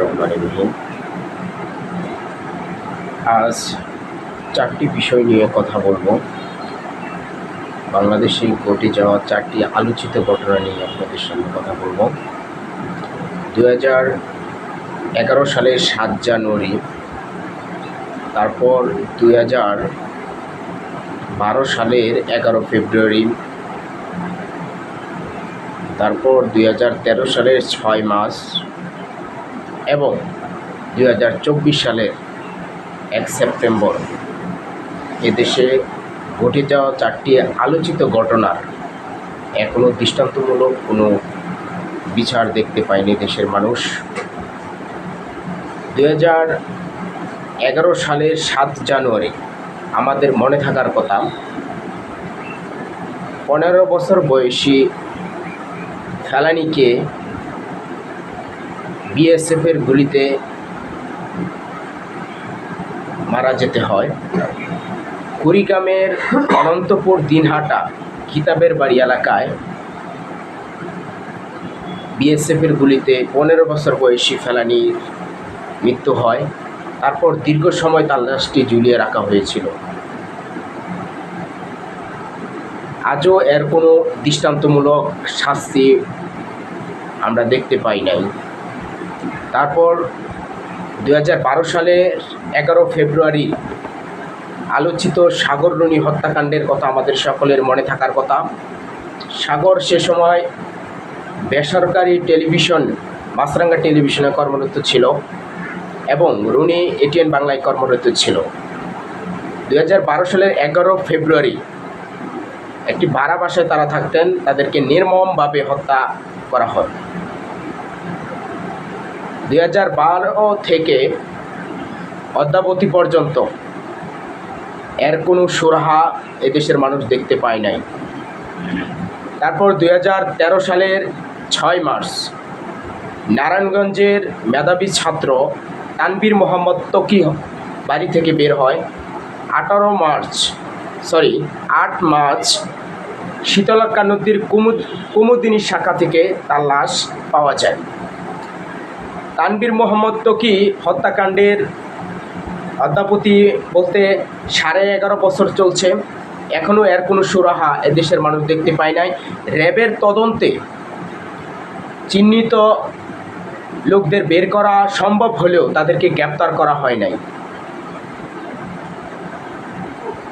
রহমান রহিম আজ চারটি বিষয় নিয়ে কথা বলব। বাংলাদেশে ঘটে যাওয়া চারটি আলোচিত ঘটনা নিয়ে আপনাদের সামনে কথা বলব। দু এগারো সালের সাত জানুয়ারি, তারপর দুই হাজার বারো সালের এগারো ফেব্রুয়ারি, তারপর দুই হাজার তেরো সালের ছয় মাস এবং দুই হাজার চব্বিশ সালের এক সেপ্টেম্বর এদেশে ঘটে যাওয়া চারটি আলোচিত ঘটনার এখনও দৃষ্টান্তমূলক কোনো বিচার দেখতে পায়নি দেশের মানুষ। দু এগারো সালের সাত জানুয়ারি আমাদের মনে থাকার কথা, পনেরো বছর বয়সী ফেলানিকে বিএসএফের গুলিতে মারা যেতে হয়। কুড়িগ্রামের অনন্তপুর দিনহাটা কিতাবের বাড়ি এলাকায় বিএসএফের গুলিতে পনেরো বছর বয়সী ফেলানির মৃত্যু হয়। তারপর দীর্ঘ সময় তার লাশটি ঝুলিয়ে রাখা হয়েছিল। আজও এর কোনো দৃষ্টান্তমূলক শাস্তি আমরা দেখতে পাই নাই। তারপর দু হাজার বারো সালের এগারো ফেব্রুয়ারি আলোচিত সাগররণী হত্যাকাণ্ডের কথা আমাদের সকলের মনে থাকার কথা। সাগর সে সময় বেসরকারি টেলিভিশন মাছরাঙ্গা টেলিভিশনে কর্মরত ছিল এবং রুনি এটিএন বাংলায় কর্মরত ছিল। দু হাজার বারো সালের এগারো ফেব্রুয়ারি একটি ভাড়া বাসায় তারা থাকতেন, তাদেরকে নির্মমভাবে হত্যা করা হয়। দুই হাজার বারো থেকে অদ্যাবধি পর্যন্ত এর কোনো সুরাহা এদেশের মানুষ দেখতে পায় নাই। তারপর দুই হাজার তেরো সালের ছয় মার্চ, নারায়ণগঞ্জের মেধাবী ছাত্র তানবীর মোহাম্মদ তকি বাড়ি থেকে বের হয়। আঠারো মার্চ, সরি, আট মার্চ শীতলক্ষ্যা নদীর কুমুদ, কুমুদিনী শাখা থেকে তার লাশ পাওয়া যায়। তানবীর মোহাম্মদ তকি হত্যাকাণ্ডের অদ্যাপতি বলতে সাড়ে এগারো বছর চলছে। এখনও এর কোনো সুরাহা এদেশের মানুষ দেখতে পায় নাই। র্যাবের তদন্তে চিহ্নিত লোকদের বের করা সম্ভব হলেও তাদেরকে গ্রেপ্তার করা হয় নাই।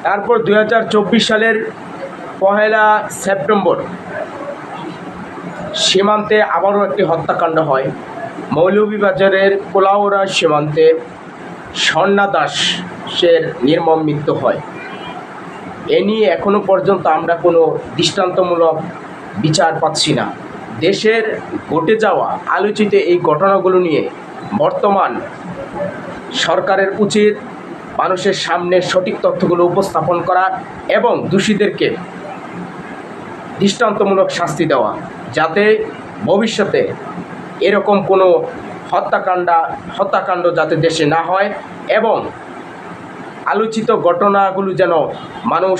তারপর দু হাজার চব্বিশ সালের পহেলা সেপ্টেম্বর সীমান্তে আবারও একটি হত্যাকাণ্ড হয়। মৌলভীবাজারের কোলাউড়া সীমান্তে স্বর্ণা দাসের নির্মম মৃত্যু হয়। এ নিয়ে এখনও পর্যন্ত আমরা কোনো দৃষ্টান্তমূলক বিচার পাচ্ছি না। দেশের ঘটে যাওয়া আলোচিত এই ঘটনাগুলো নিয়ে বর্তমান সরকারের উচিত মানুষের সামনে সঠিক তথ্যগুলো উপস্থাপন করা এবং দোষীদেরকে দৃষ্টান্তমূলক শাস্তি দেওয়া, যাতে ভবিষ্যতে এরকম কোনো হত্যাকাণ্ড হত্যাকাণ্ড যাতে দেশে না হয় এবং আলোচিত ঘটনাগুলো যেন মানুষ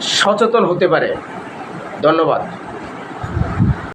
সচেতন হতে পারে। ধন্যবাদ।